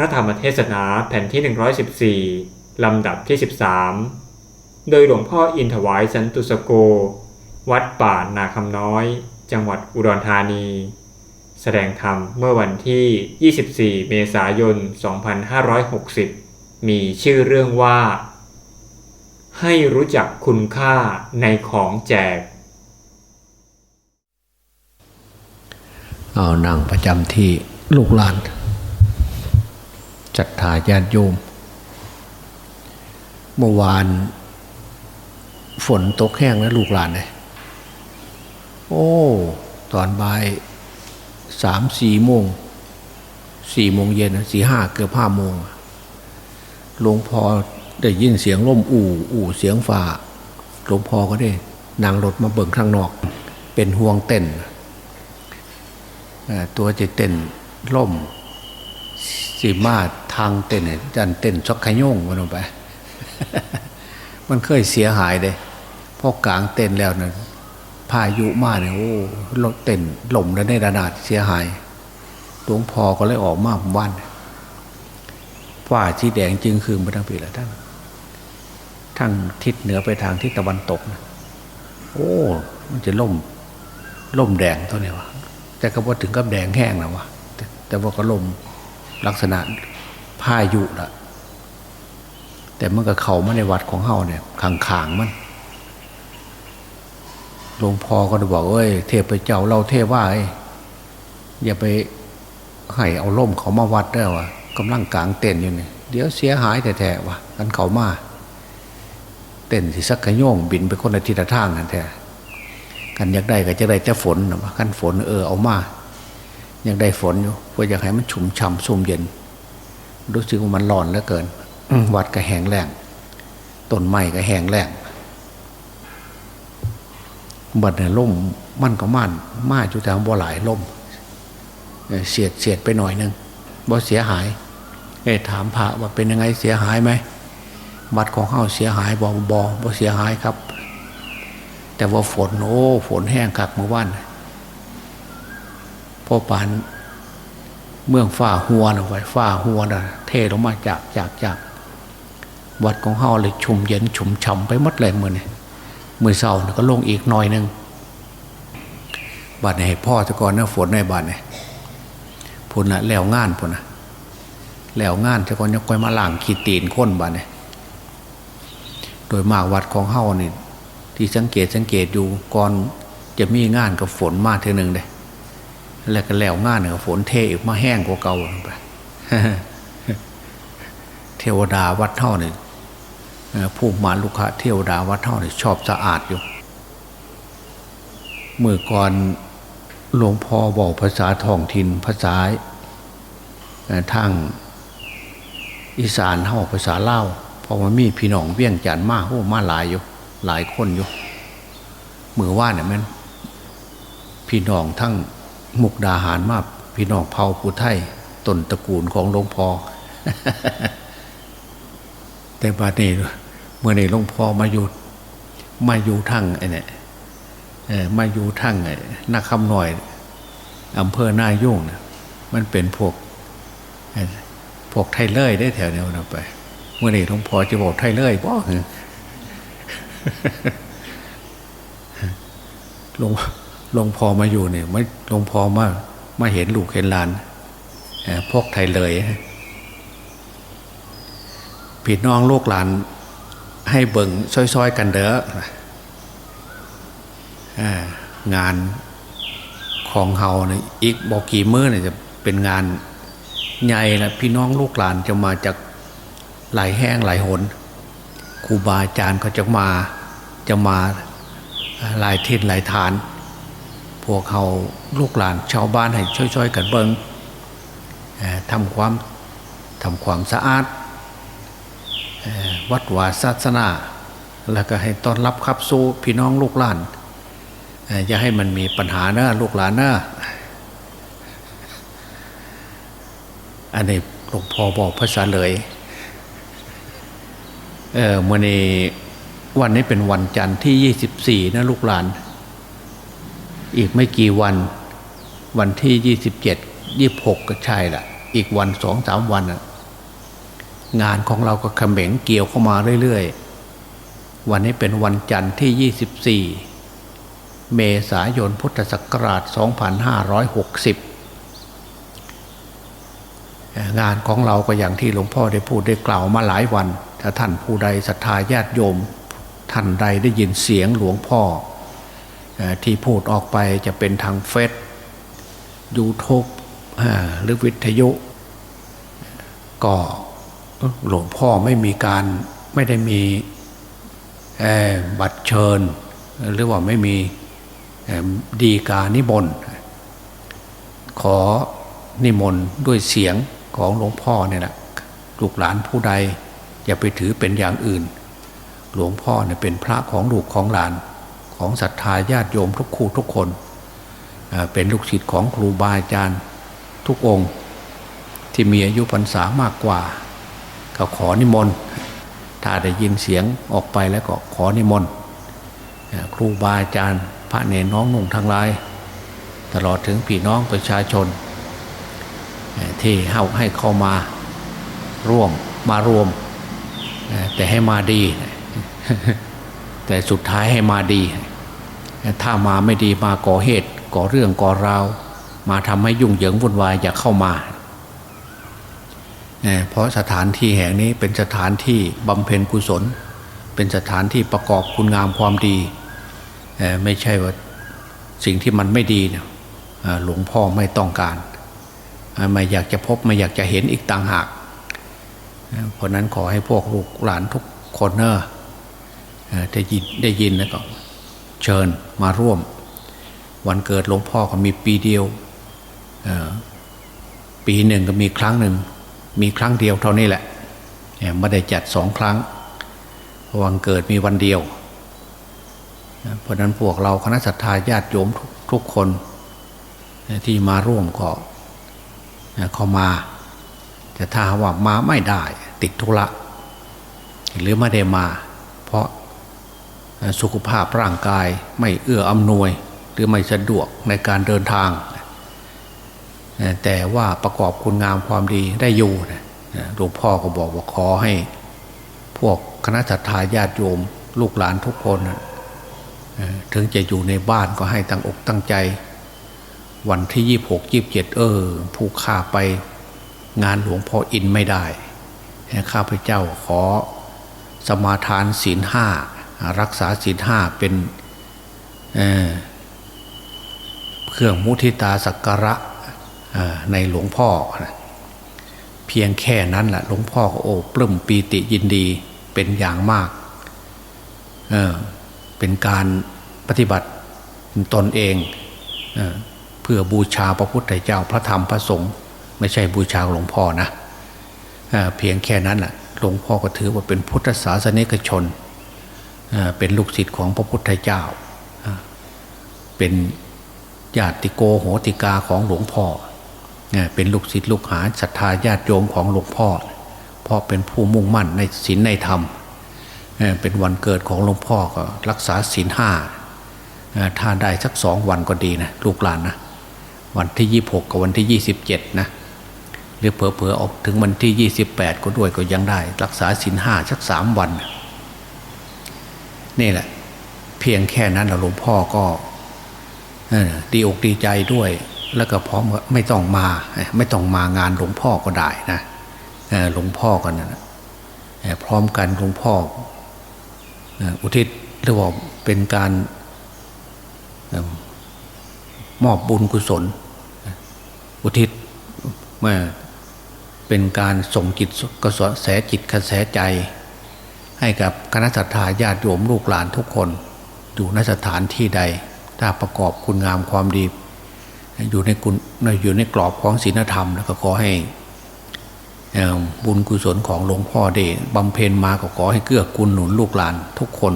ระธรรมเทศนาแผ่นที่ 114 ลำดับที่ 13 โดยหลวงพ่ออินถวายสันตุสโก วัดป่านาคำน้อย จังหวัดอุดรธานี แสดงธรรมเมื่อวันที่ 24 เมษายน 2560 มีชื่อเรื่องว่า ให้รู้จักคุณค่าในของแจก เอานั่งประจำที่ลูกหลาน จัดทาญาติโยม เมื่อวาน ฝนตกแห้งแล้วลูกหลานเลยโอ้ ตอนบ่ายสามสี่โมงสี่โมงเย็นสี่ห้าเกือบห้าโมงหลวงพ่อได้ยินเสียงล่มอู่อู่เสียงฝ่าหลวงพ่อก็ได้นั่งรถมาเบิ่งข้างนอก เป็นห่วงเต้นตัวจะเต้นล่ม สีมาทางเต้นเนี่ยจันเต้นช็อกขยงมันลงไป มันเคยเสียหายเลยพอกลางเต้นแล้วนะพายุมาเนี่ยโอ้รถเต้นหล่มแล้วในระนาดเสียหายหลวงพ่อก็เลยออกมาบ้านฝ้าที่แดงจึงคืนไปทั้งปีแล้วทั้งทั้งทิศเหนือไปทางทิศตะวันตกนะโอ้ มันจะล่มล่มแดงเท่านี้วะแต่ก็ว่าถึงกับแดงแห้งนะววะแต่ว่าก็ลม ลักษณะพายุละแต่มันก็เขามาในวัดของเฮาเนี่ยขางขางๆมันหลวงพ่อก็ได้บอกเอ้ยเทพเจ้าเราเทพว่าเอ้ยอย่าไปให้เอาล่มเขามาวัดได้วะกำลังกลางเต้นอยู่เนี่ยเดี๋ยวเสียหายแท้ๆวะกันเขามาเต้นสิสักขยงบินไปคนละทิศละทางนั่นแท้กันอยากได้ก็จะได้แต่ฝนนะว่ากันฝนเออเอามา ยากได้ฝนอยู่เพราะอยากให้มันชุ่มฉ่ำซุ่มเย็น รู้สึกว่ามันร้อนเหลือเกินวัดก็แห้งแล้งต้นไม้ก็แห้งแล้งบัดเนี่ยล่มมันก็ม่านมาจุดทางบ่หลายล่มเออเสียดเสียดไปหน่อยนึงบ่เสียหายเอ้ยถามพระว่าเป็นยังไงเสียหายไหมวัดของเฮาเสียหายบ่บ่บ่เสียหายครับ แต่ว่าฝนโอ้ฝนแห้งคักเมื่อวานพ่ อปานเมืองฝ้าหัวนะไว้ฝ้าหัวนะเทลงมาจากจากจากวัดของเฮาเลยชุ่มเย็นชุ่มฉ่ำไปหมดเลยมือนี่มือเศร้านะก็ลงอีกหน่อยหนึงบาดเนี่ยให้พ่อจะก่อนนะฝนในบาดเนี่ยพุ่นนะแล้วงานพุ่นนะแล้วงานจะก่อนยังคอยมาล่างขีดตีนค้นบาดเนี่ยโดยมากวัดของเฮานี่ที่สังเกตสังเกตอยู่ก่อนจะมีงานกับฝนมาเท่านึงเลย แล้วก็แล้วงานกับฝนเทอีกมาแห้งกว่าเก่าไปเทวดาวัดเท่าเนี่ยผู้มาลุคะเทวดาวัดเท่าเนี่ยชอบสะอาดอยู่เมื่อก่อนหลวงพ่อบอกภาษาท้องถิ่นภาษาทางอีสานเท่าภาษาเล่าเพราะมันมีพี่น้องเวียงจันมาโอ้มาหลายอยู่หลายคนอยู่มือว่าเนี่ยแมันพี่น้องทั้ง มุกดาหารมากพี่น้องเผ่าปูไทยต้นตระกูลของหลวงพ่อแต่บัดนี้เมื่อนี้หลวงพ่อมาอยู่มาอยู่ทั้งไอ้เนี่ยเอ่อมาอยู่ทั้งไอ้นักคำหน่อยอำเภอหน้ายุ่งเนี่ยมันเป็นพวกพวกไทยเล่ยได้แถวเนี้ยนะไป เมื่อนี้หลวงพ่อจะบอกไทยเล่ยบ่หลวง หลวงพ่อมาอยู่เนี่ยไม่หลวงพ่อมามาเห็นลูกเห็นหลานพวกไทยเลยพี่น้องลูกหลาน ให้เบิ่งซอยๆกันเด้องานของเฮาเนี่ยอีกบอกกี่มื้อเนี่ยจะเป็นงานใหญ่ละพี่น้องลูกหลานจะมาจากหลายแห้งหลายหนครูบาอาจารย์เขาจะมาจะมาหลายทิศหลายฐาน พวกเขาลูกหลานชาวบ้านให้ช่วยๆกันเบิงทำความทำความสะอาดวัดวาศาสนา แล้วก็ให้ต้อนรับขับสู้พี่น้องลูกหลานอย่าให้มันมีปัญหาเนอะลูกหลานเนอะอันนี้หลวงพ่อบอกภาษาเลยเออมื่อนี้วันนี้เป็นวันจันทร์ที่ 24 นะลูกหลาน อีกไม่กี่วัน วันที่27 26ก็ใช่ละอีกวันสองสามวันงานของเราก็เขม็งเกี่ยวเข้ามาเรื่อยๆ วันนี้เป็นวันจันทร์ที่24เมษายนพุทธศักราช 2560 งานของเราก็อย่างที่หลวงพ่อได้พูดได้กล่าวมาหลายวัน ถ้าท่านผู้ใดศรัทธาญาติโยม ท่านใดได้ยินเสียงหลวงพ่อ ที่พูดออกไปจะเป็นทางเฟซยูทูบหรือวิทยุ ก็หลวงพ่อไม่มีการไม่ได้มีบัตรเชิญ หรือว่าไม่มีดีกานิมนต์ขอนิมนต์ด้วยเสียงของหลวงพ่อเนี่ยแหละลูกหลานผู้ใดอย่าไปถือเป็นอย่างอื่น หลวงพ่อเนี่ยเป็นพระของลูกของหลาน ของศรัทธาญาติโยมทุกคู่ทุกคนเป็นลูกศิษย์ของครูบาอาจารย์ทุกองค์ ที่มีอายุพรรษามากกว่า ก็ขอนิมนต์ถ้าได้ยินเสียงออกไปแล้วก็ขอนิมนต์ครูบาอาจารย์พระเนรน้องนุ่งทั้งหลาย ตลอดถึงพี่น้องประชาชน ที่เข้าให้เข้ามาร่วมมารวม แต่ให้มาดี แต่สุดท้ายให้มาดี ถ้ามาไม่ดีมาก่อเหตุก่อเรื่องก่อราวมาทำให้ยุ่งเหยิงวุ่นวายอย่าเข้ามา เพราะสถานที่แห่งนี้เป็นสถานที่บำเพ็ญกุศล เป็นสถานที่ประกอบคุณงามความดี ไม่ใช่ว่าสิ่งที่มันไม่ดีเนี่ยหลวงพ่อไม่ต้องการ ไม่อยากจะพบไม่อยากจะเห็นอีกต่างหาก เพราะนั้นขอให้พวกลูกหลานทุกคนเนอะได้ยินได้ยินแล้วก็ เชิญมาร่วม วันเกิดหลวงพ่อก็มีปีเดียวปีหนึ่งก็มีครั้งหนึ่ง มีครั้งเดียวเท่านี้แหละไม่ได้จัดสองครั้งวันเกิดมีวันเดียว เพราะนั้นพวกเราคณะสัตยาญาติโยมทุกทุกคนที่มาร่วมก็เข้ามา แต่ถ้าว่ามาไม่ได้ติดธุระหรือไม่ได้มา เพราะ สุขภาพร่างกายไม่เอื้ออำนวยหรือไม่สะดวกในการเดินทาง แต่ว่าประกอบคุณงามความดีได้อยู่หลวงพ่อก็บอกว่าขอให้ พวกคณะสัตยาญาติโยม ลูกหลานทุกคนถึงจะอยู่ในบ้านก็ให้ตั้งอกตั้งใจ วันที่ยี่หกยี่บเจ็ดเออ ผู้ข้าไปงานหลวงพ่ออินไม่ได้ ข้าพเจ้าขอสมาทานศีลห้า รักษาศีลห้าเป็นเเครื่องมุทิตาสักการะในหลวงพ่อ เพียงแค่นั้นแหละหลวงพ่อก็โอ้ปลื้มปีติยินดีเป็นอย่างมากเเป็นการปฏิบัติตนเองเอเพื่อบูชาพระพุทธเจ้าพระธรรมพระสงฆ์ไม่ใช่บูชาหลวงพ่อนะเเพียงแค่นั้นแหละหลวงพ่อก็ถือว่าเป็นพุทธศาสนิกชน เป็นลูกศิษย์ของพระพุทธเจ้า เป็นญาติโกโหติกาของหลวงพ่อ เป็นลูกศิษย์ลูกหาศรัทธาญาติโยมของหลวงพ่อ เพราะเป็นผู้มุ่งมั่นในศีลในธรรม เป็นวันเกิดของหลวงพ่อก็รักษาศีลห้าถ้าได้สักสองวันก็ดีนะลูกหลานนะวันที่ยี่หกกับวันที่ยี่สิบเจ็ดนะ หรือเผลอๆออกถึงวันที่ยี่สิบแปดก็ด้วยก็ยังได้ รักษาศีลห้าสักสามวันนี่ นี่แหละ เพียงแค่นั้นหลวงพ่อก็ดีอกดีใจด้วย แล้วก็พร้อมไม่ต้องมา ไม่ต้องมางานหลวงพ่อก็ได้นะหลวงพ่อกันนะพร้อมกันหลวงพ่ออุทิศหรือว่าเป็นการมอบบุญกุศล อุทิศเมื่อเป็นการส่งจิตกระแสจิตกระแสใจ ให้กับคณะสัตยาญาติโยมลูกหลานทุกคน อยู่นสถานที่ใด ถ้าประกอบคุณงามความดี อยู่ในกุณอยู่ในกรอบของศีลธรรมแล้วก็ขอให้บุญกุศลของหลวงพ่อเดชบำเพ็ญมาก็ขอให้เกื้อกูลหนุนลูกหลานทุกคน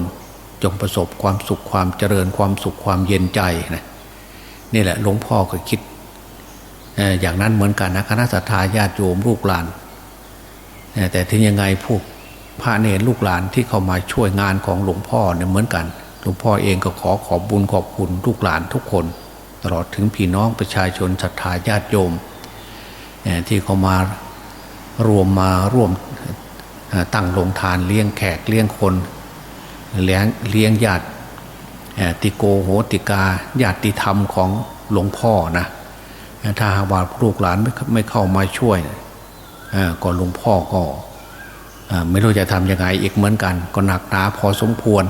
จงประสบความสุขความเจริญความสุขความเย็นใจนะนี่แหละหลวงพ่อก็คิดอย่างนั้นเหมือนกันนะคณะสัตยาญาติโยมลูกหลานแต่ถึงยังไงพวก พระเนรลูกหลานที่เข้ามาช่วยงานของหลวงพ่อเนี่ยเหมือนกัน หลวงพ่อเองก็ขอขอบบุญขอบคุณลูกหลานทุกคน ตลอดถึงพี่น้องประชาชนศรัทธาญาติโยม ที่เขามารวมมาร่วมตั้งโรงทานเลี้ยงแขกเลี้ยงคนเลี้ยงเลี้ยงญาติติโกโหติกาญาติธรรมของหลวงพ่อนะถ้าหากว่าลูกหลานไม่ไม่เข้ามาช่วยเอ่อก็หลวงพ่อก็ ไม่รู้จะทำยังไงอีกเหมือนกัน ก็หนักหนาพอสมควร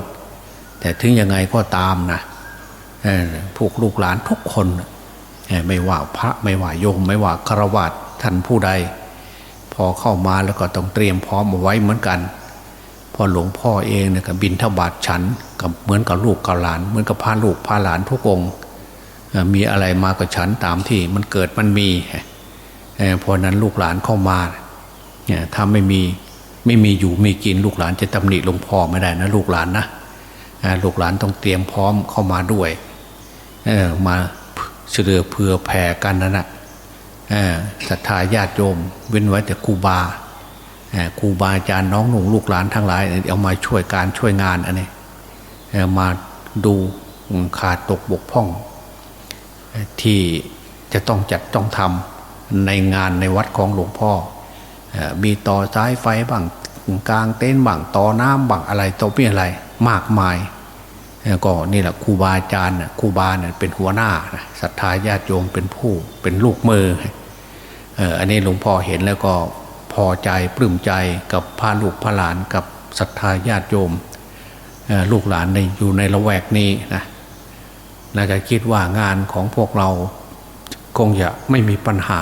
แต่ถึงยังไงก็ตามนะพวกลูกหลานทุกคนไม่ว่าพระไม่ว่าโยม ไม่ว่าฆรวาสท่านผู้ใด พอเข้ามาแล้วก็ต้องเตรียมพร้อมเอาไว้เหมือนกัน พอหลวงพ่อเองเนี่ยก็บินทบาทฉันกับเหมือนกับลูกกับหลาน เหมือนกับพาลูกพาหลานทุกองมีอะไรมาก็ฉันตามที่มันเกิดมันมีเอ่อเพราะนั้นลูกหลานเข้ามาเนี่ยถ้าไม่มี ไม่มีอยู่มีกินลูกหลานจะตำหนิหลวงพ่อไม่ได้นะลูกหลานนะลูกหลานต้องเตรียมพร้อมเข้ามาด้วยมาเฉลือเผื่อแผ่กันนั่นะศรัทธาญาติโยม เว้นไว้แต่ครูบาครูบาอาจารย์น้องหนุ่งลูกหลานทั้งหลายเอามาช่วยการช่วยงานอันนี้มาดูขาดตกบกพร่อง ที่จะต้องจัดต้องทำในงานในวัดของหลวงพ่อ มีต่อสายไฟบ้างกลางเต็นท์บ้างต่อน้ำบ้างอะไรต่อมีอะไรมากมายก็นี่แหละครูบาอาจารย์ครูบาเนี่ยเป็นหัวหน้าศรัทธาญาติโยมเป็นผู้เป็นลูกมืออันนี้หลวงพ่อเห็นแล้วก็พอใจปลื้มใจกับพาลูกพาหลานกับศรัทธาญาติโยมลูกหลานในอยู่ในละแวกนี้นะน่าจะคิดว่างานของพวกเราคงจะไม่มีปัญหา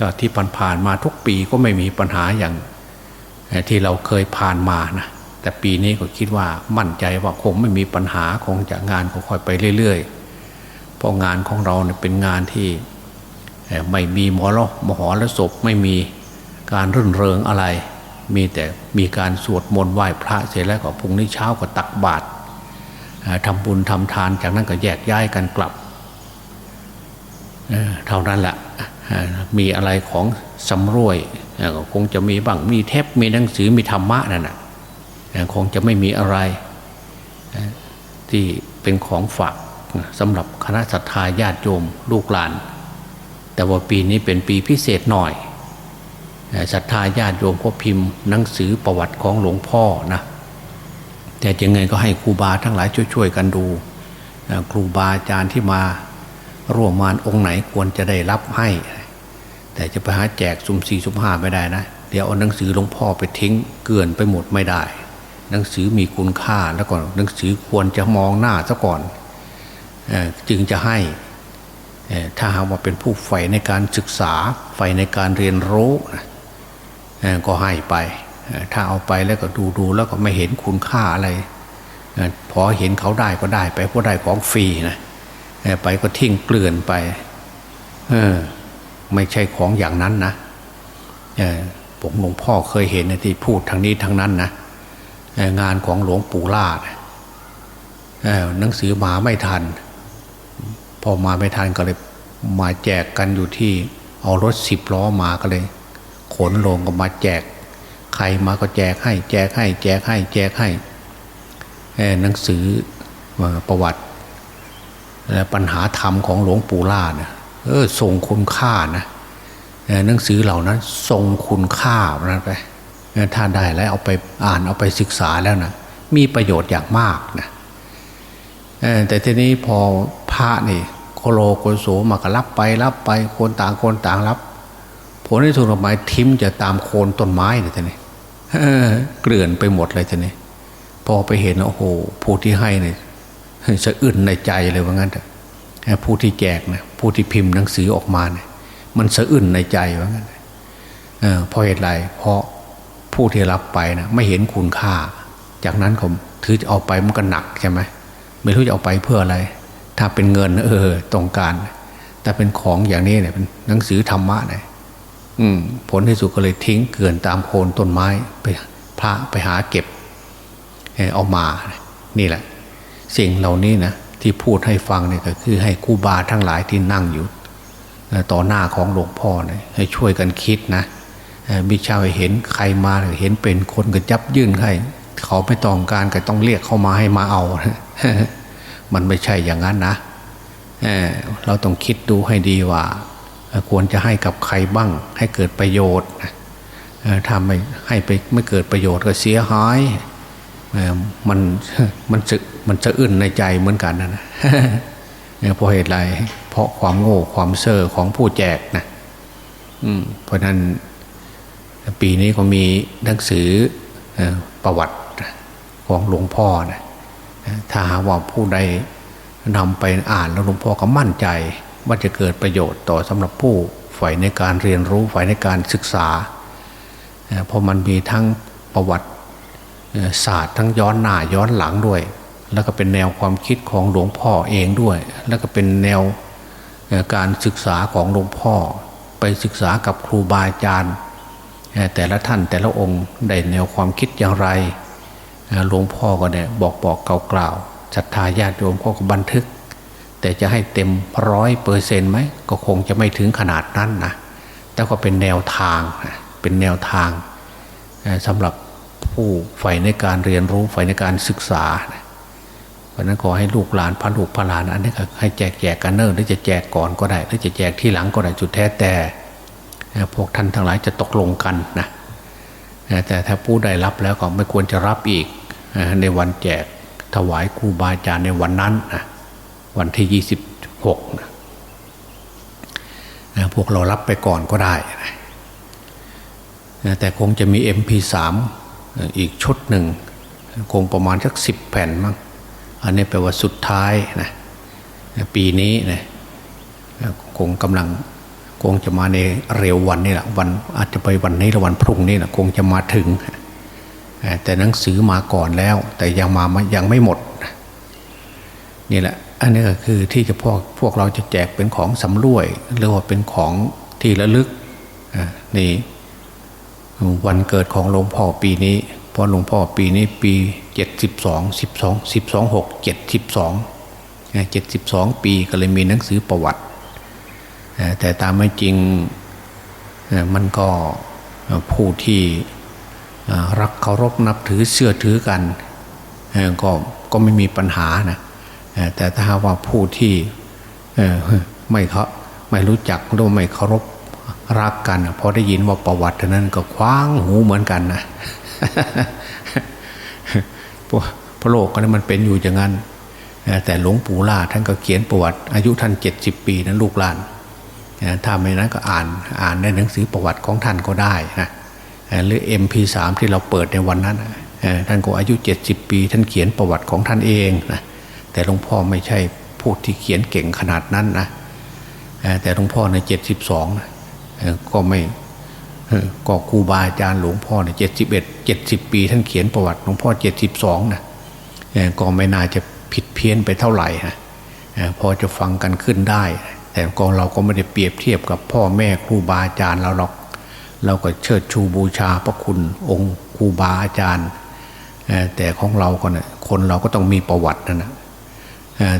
แต่ที่ผ่านมาทุกปีก็ไม่มีปัญหาอย่างที่เราเคยผ่านมานะแต่ปีนี้ก็คิดว่ามั่นใจว่าคงไม่มีปัญหาคงจะงานก็ค่อยไปเรื่อยๆเพราะงานของเราเนี่ยเป็นงานที่ไม่มีหมอละมหรสพไม่มีการรื่นเริงอะไร มีแต่มีการสวดมนต์ไหว้พระเสร็จแล้วก็พรุ่งนี้เช้าก็ตักบาตรทำบุญทำทานจากนั้นก็แยกย้ายกันกลับเท่านั้นแหละ มีอะไรของสำรวยคงจะมีบ้างมีเทปมีหนังสือมีธรรมะนั่นนะคงจะไม่มีอะไรที่เป็นของฝากสำหรับคณะศรัทธาญาติโยมลูกหลาน แต่ว่าปีนี้เป็นปีพิเศษหน่อยศรัทธาญาติโยมก็พิมพ์หนังสือประวัติของหลวงพ่อนะแต่ยังไงก็ให้ครูบาทั้งหลายช่วยๆกันดูครูบาอาจารย์ที่มาร่วมมานองค์ไหนควรจะได้รับให้ แต่จะไปหาแจกสุ่มสี่สุ่มห้าไม่ได้นะ เดี๋ยวเอาหนังสือหลวงพ่อไปทิ้งเกลื่อนไปหมดไม่ได้ หนังสือมีคุณค่าแล้วก็หนังสือควรจะมองหน้าซะก่อนจึงจะให้ถ้าหากว่าเป็นผู้ใฝ่ในการศึกษาใฝ่ในการเรียนรู้ก็ให้ไป ถ้าเอาไปแล้วก็ดูดูๆแล้วก็ไม่เห็นคุณค่าอะไรพอเห็นเขาได้ก็ได้ไปเพราะได้ของฟรีนะไปก็ทิ้งเกลื่อนไป เออ ไม่ใช่ของอย่างนั้นนะผมหลวงพ่อเคยเห็นที่พูดทางนี้ทางนั้นนะงานของหลวงปู่ลานะเออหนังสือมาไม่ทัน พอมาไม่ทันก็เลยมาแจกกันอยู่ที่เอารถสิบล้อมาก็เลย ขนลงก็มาแจก ใครมาก็แจกให้ แจกให้ แจกให้ แจกให้หนังสือประวัติ และปัญหาธรรมของหลวงปู่ล่าเนี่ย เออทรงคุณค่านะหนังสือเหล่านั้นทรงคุณค่านั้นไปถ้าได้แล้วเอาไปอ่านเอาไปศึกษาแล้วนะมีประโยชน์อย่างมากนะแต่ทีนี้พอพระนี่โคโลโกโสมาก็รับไปรับไปคนต่างคนต่างรับ ผลที่สุดออกมาทิมจะตามโคนต้นไม้เลยทีนี้เกลื่อนไปหมดเลยทีนี้พอไปเห็นโอ้โหผู้ที่ให้เนี่ยสะอื้นในใจเลยว่างั้นเถอะ ผู้ที่แจกนะผู้ที่พิมพ์หนังสือออกมาเนี่ยมันสะอื้นในใจว่างั้นเอเพราะเหตุไรเพราะผู้ที่รับไปนะไม่เห็นคุณค่า จากนั้นผมถือจะเอาไปมันก็หนักใช่ไหมไม่รู้จะเอาไปเพื่ออะไร ถ้าเป็นเงิน เออต้องการแต่เป็นของอย่างนี้เนี่ยเป็นหนังสือธรรมะเนี่ยอืมผลที่สุดก็เลยทิ้งเกลื่อนตามโคนต้นไม้ไปพระไปหาเก็บเออเอามา นี่แหละ สิ่งเหล่านี้นะ ที่พูดให้ฟังเนี่ยก็คือให้ครูบาทั้งหลายที่นั่งอยู่ต่อหน้าของหลวงพ่อเนี่ยให้ช่วยกันคิดนะเอ่อมิใช่เห็นใครมาเห็นเป็นคนก็จับยื่นให้เขาไม่ต้องการก็ต้องเรียกเข้ามาให้มาเอา มันไม่ใช่อย่างนั้นนะเราต้องคิดดูให้ดีว่า ควรจะให้กับใครบ้าง ให้เกิดประโยชน์นะเอ่อถ้าไม่ให้ไปไม่เกิดประโยชน์ก็เสียหายเมันมันจะมันจะอึนในใจเหมือนกันนะนะเนี่ยเพราะเหตุไร เพราะความโง่ความเซ่อของผู้แจกนะเพราะนั้นปีนี้ก็มีหนังสือประวัติของหลวงพ่อนะถ้าหาว่าผู้ใดนำไปอ่านแล้วหลวงพ่อก็มั่นใจ ว่าจะเกิดประโยชน์ต่อสำหรับผู้ใฝ่ในการเรียนรู้ใฝ่ในการศึกษาเพราะมันมีทั้งประวัติ ศาสตร์ทั้งย้อนหน้าย้อนหลังด้วย แล้วก็เป็นแนวความคิดของหลวงพ่อเองด้วย แล้วก็เป็นแนวการศึกษาของหลวงพ่อ ไปศึกษากับครูบาอาจารย์แต่ละท่านแต่ละองค์ได้แนวความคิดอย่างไรหลวงพ่อก็เนี่ยบอกบอกกล่าวๆศรัทธาญาติโยมก็บันทึก แต่จะให้เต็มร้อยเปอร์เซนต์ไหมก็คงจะไม่ถึงขนาดนั้นนะแต่ก็เป็นแนวทางเป็นแนวทางสำหรับ ผู้ใฝ่ในการเรียนรู้ใฝ่ในการศึกษาเพราะนั้นขอให้ลูกหลานพันลูกพันหลานอันนี้ก็ให้แจกแจกกันเนอร์หรือจะแจกก่อนก็ได้หรือจะแจกที่หลังก็ได้จุดแท้แต่พวกท่านทั้งหลายจะตกลงกันนะแต่ถ้าผู้ได้รับแล้วก็ไม่ควรจะรับอีกในวันแจกถวายครูบาอาจารย์ในวันนั้นนะวันที่ยี่สิบหกนะพวกเรารับไปก่อนก็ได้นะแต่คงจะมี MP3 อีกชุดหนึ่งคงประมาณสักสิบแผ่นมั้งอันนี้แปลว่าสุดท้ายนะปีนี้นะคงกำลังคงจะมาในเร็ววันนี้แหละวันอาจจะไปวันนี้หรือวันพรุ่งนี้แหละคงจะมาถึง แต่หนังสือมาก่อนแล้ว แต่ยังมายังไม่หมดนี่แหละอันนี้ก็คือที่จะพวกพวกเราจะแจกเป็นของสำรวยหรือว่าเป็นของที่ระลึกนี่ วันเกิดของหลวงพ่อปีนี้เพราะหลวงพ่อปีนี้ปีเจ็ดสิบสองสิบสองสิบสองหกเจ็ดสิบสองเจ็ดสิบสองปีก็เลยมีหนังสือประวัติ แต่ตามไม่จริงมันก็ผู้ที่รักเคารพนับถือเชื่อถือกันก็ก็ไม่มีปัญหานะแต่ถ้าว่าผู้ที่ไม่เขาไม่รู้จักหรือไม่เคารพ รักกันพอได้ยินว่าประวัตินั้นก็คว้างหูเหมือนกันนะพระโลกก็นั้นมันเป็นอยู่อย่างนั้น แต่หลวงปู่ล่าท่านก็เขียนประวัติ อายุท่านเจ็ดสิบปีนะลูกหลานถ้าไม่นั้นก็อ่านอ่านในหนังสือประวัติของท่านก็ได้นะหรือ MP3 ที่เราเปิดในวันนั้นท่านก็อายุ 70 ปี ท่านเขียนประวัติของท่านเองนะแต่หลวงพ่อไม่ใช่ผู้ที่เขียนเก่งขนาดนั้นนะแต่หลวงพ่อใน 72นะ ก็ไม่ก็ครูบาอาจารย์หลวงพ่อในเจ็ดสิบเอ็ดเจ็ดสิบปีท่านเขียนประวัติหลวงพ่อเจ็ดสิบสองนะก็ไม่น่าจะผิดเพี้ยนไปเท่าไหร่นะพอจะฟังกันขึ้นได้ แต่กองเราก็ไม่ได้เปรียบเทียบกับพ่อแม่ครูบาอาจารย์เราหรอก เราก็เชิดชูบูชาพระคุณองค์ครูบาอาจารย์ แต่ของเราก็นะคนเราก็ต้องมีประวัตินะนะ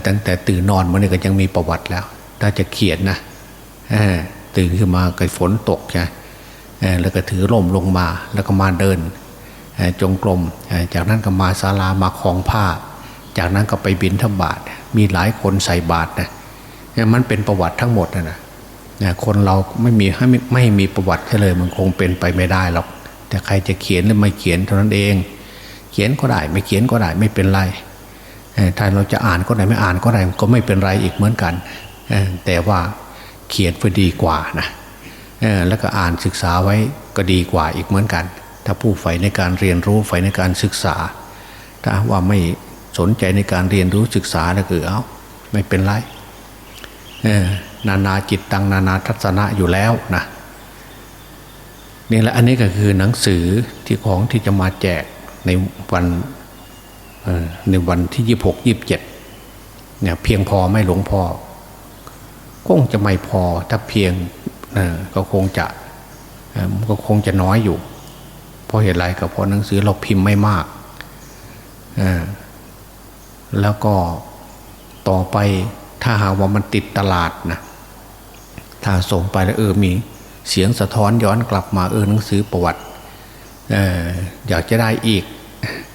ตั้งแต่ตื่นนอนมันก็ยังมีประวัติแล้ว ถ้าจะเขียนนะ ตื่นขึ้นมาเกิดฝนตกใช่แล้วก็ถือร่มลงมาแล้วก็มาเดินจงกรมจากนั้นก็มาศาลามาคลองผ้า จากนั้นก็ไปบินทบาทมีหลายคนใส่บาตรนะมันเป็นประวัติทั้งหมดนะนะคนเราไม่มีให้ไม่มีประวัติเลยมันคงเป็นไปไม่ได้หรอก แต่ใครจะเขียนหรือไม่เขียนเท่านั้นเอง เขียนก็ได้ไม่เขียนก็ได้ไม่เป็นไรถ้าเราจะอ่านก็ได้ไม่อ่านก็ได้ก็ไม่เป็นไรอีกเหมือนกันแต่ว่า เขียนเพื่อดีกว่านะแล้วก็อ่านศึกษาไว้ก็ดีกว่าอีกเหมือนกัน ถ้าผู้ใฝ่ในการเรียนรู้ใฝ่ในการศึกษา ถ้าว่าไม่สนใจในการเรียนรู้ศึกษาแล้วคือเอาไม่เป็นไรนานาจิตตังนานาทัศนะอยู่แล้วนะนี่แหละอันนี้ก็คือหนังสือที่ของที่จะมาแจกในวันในวันที่ยี่หกยี่บเจ็ดเนี่ยเพียงพอไม่หลวงพอ คงจะไม่พอถ้าเพียงก็คงจะก็คงจะน้อยอยู่ เพราะเหตุไรก็เพราะหนังสือเราพิมพ์ไม่มาก แล้วก็ต่อไปถ้าหากว่ามันติดตลาดนะถ้าส่งไปแล้วเออมีเสียงสะท้อนย้อนกลับมาเออหนังสือประวัติอออยากจะได้อีก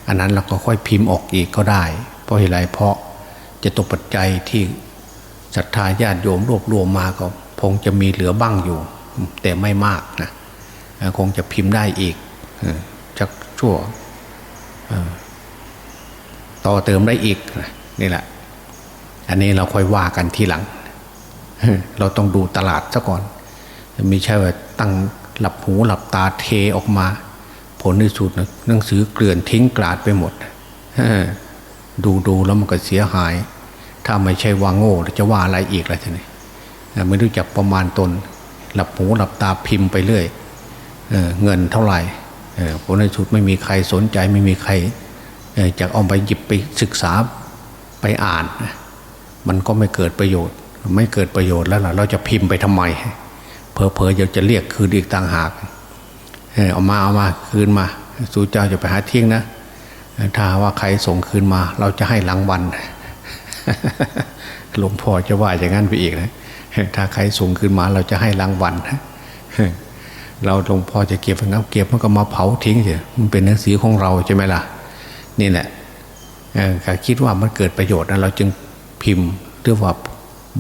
อันนั้นเราก็ค่อยพิมพ์ออกอีกก็ได้ เพราะเหตุไรเพราะจะตกปัจจัยที่ ศรัทธาญาติโยมรวบรวมมาก็คงจะมีเหลือบ้างอยู่ แต่ไม่มากนะคงจะพิมพ์ได้อีกจักชั่วต่อเติมได้อีกนี่แหละ อันนี้เราค่อยว่ากันทีหลัง เราต้องดูตลาดซะก่อนม่ใช่ว่าตั้งหลับหูหลับตาเทออกมา ผลที่สุดหนังสือเกลื่อนทิ้งกลาดไปหมดดูดูแล้วมันก็เสียหาย ถ้าไม่ใช่ว่าโง่จะว่าอะไรอีกล่ะทีนี้ไม่รู้จักประมาณตน หลับหูหลับตาพิมพ์ไปเรื่อยเออเงินเท่าไหร่เออผลในสุดไม่มีใครสนใจไม่มีใครจะเอาไปหยิบไปศึกษาไปอ่าน มันก็ไม่เกิดประโยชน์ ไม่เกิดประโยชน์แล้วล่ะเราจะพิมพ์ไปทำไมเพอเพอๆอยากจะเรียกคืนอีกต่างหากเออเอามาเอามาคืนมาสู่เจ้าจะไปหาเที่ยงนะ ถ้าว่าใครส่งคืนมา เราจะให้รางวัล หลวงพ่อจะว่าอย่างนั้นไปอีกนะถ้าใครส่งคืนมาเราจะให้รางวัลเราหลวงพ่อจะเก็บนะเก็บมันก็มาเผาทิ้งเถอะมันเป็นหนังสือของเราใช่ไหมล่ะ นี่แหละเอ่อถ้าคิดว่ามันเกิดประโยชน์นะเราจึงพิมพ์หรือว่า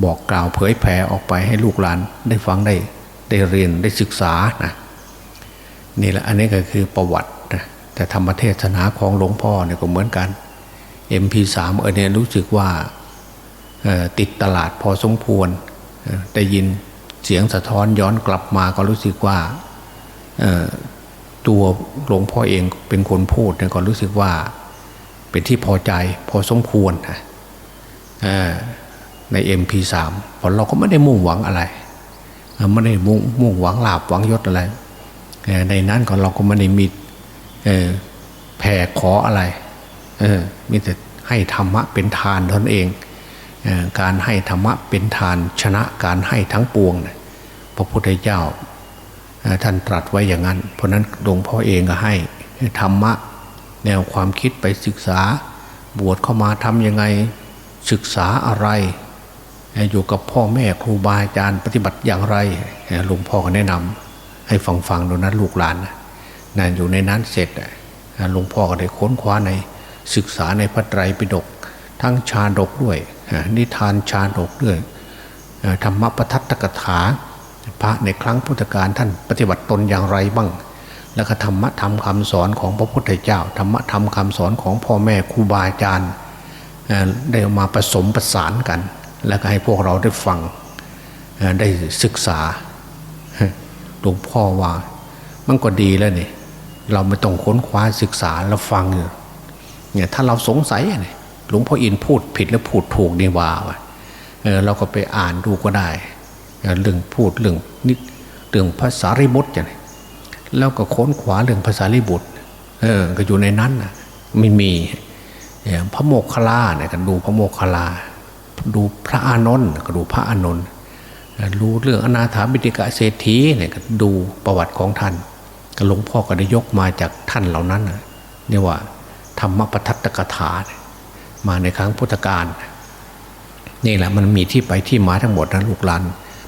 บอกกล่าวเผยแผ่ออกไปให้ลูกหลานได้ฟังได้ได้เรียนได้ศึกษานะนี่แหละอันนี้ก็คือประวัตินะแต่ธรรมเทศนาของหลวงพ่อเนี่ยก็เหมือนกัน MP3 เออเนี่ยรู้สึกว่าติดตลาดพอสมควรได้ยินเสียงสะท้อนย้อนกลับมาก็รู้สึกว่าตัวหลวงพ่อเองเป็นคนพูดเนี่ยก็รู้สึกว่าเป็นที่พอใจพอสมควรนะเอ่อใน MP3 พราะเราก็ไม่ได้มุ่งหวังอะไรไม่ได้มุ่งมุ่งหวังลาบหวังยศอะไรในนั้นก็เราก็ไม่ได้มีแผ่ขออะไร เออมีแต่ให้ธรรมะเป็นทานเท่านเองเออการให้ธรรมะเป็นทานชนะการให้ทั้งปวงนะพระพุทธเจ้าท่านตรัสไว้อย่างนั้น เพราะนั้นหลวงพ่อเองก็ให้ธรรมะแนวความคิดไปศึกษาบวชเข้ามาทำยังไงศึกษาอะไร อยู่กับพ่อแม่ครูบาอาจารย์ปฏิบัติอย่างไรหลวงพ่อก็แนะนำให้ฟังฟังๆดูนะลูกหลานนะอยู่ในนั้นเสร็จหลวงพ่อก็ได้ค้นคว้าใน ศึกษาในพระไตรปิฎกทั้งชาดกด้วยนิทานชาดกด้วยธรรมปทัตตกถา พระในครั้งพุทธกาลท่านปฏิบัติตนอย่างไรบ้าง แล้วก็ธรรมะธรรมคำสอนของพระพุทธเจ้า ธรรมะธรรมคำสอนของพ่อแม่ครูบาอาจารย์ได้มาผสมประสานกัน แล้วก็ให้พวกเราได้ฟังได้ศึกษาหลวงพ่อว่ามันก็ดีแล้วนี่เราไม่ต้องค้นคว้าศึกษาแล้วฟังอยู่ เนี่ยถ้าเราสงสัยเนี่ยหลวงพ่ออินพูดผิดแล้วพูดถูกนี่ว่าเออเราก็ไปอ่านดูก็ได้เรื่องพูดเรื่องนิดเรื่องภาษาริบุตรอย่างนี้แล้วก็ค้นคว้าเรื่องภาษาริบุตรเออก็อยู่ในนั้นนะไม่มีอย่างพระโมคคัลลาเนี่ยก็ดูพระโมคคัลลาดูพระอานนท์ก็ดูพระอานนท์รู้เรื่องอนาถาบิติกะเศรษฐีเนี่ยก็ดูประวัติของท่านก็หลวงพ่อก็ได้ยกมาจากท่านเหล่านั้นเนี่ยว่า ธรรมปทัตตกถานมาในครั้งพุทธกาลนี่แหละมันมีที่ไปที่มาทั้งหมดนะลูกหลาน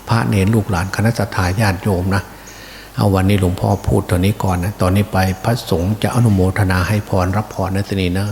พระเนรลูกหลานคณะสัตยาญาติโยมนะเอาวันนี้หลวงพ่อพูดตอนนี้ก่อนนะตอนนี้ไปพระสงฆ์จะอนุโมทนาให้พรรับพรนะตนีนะ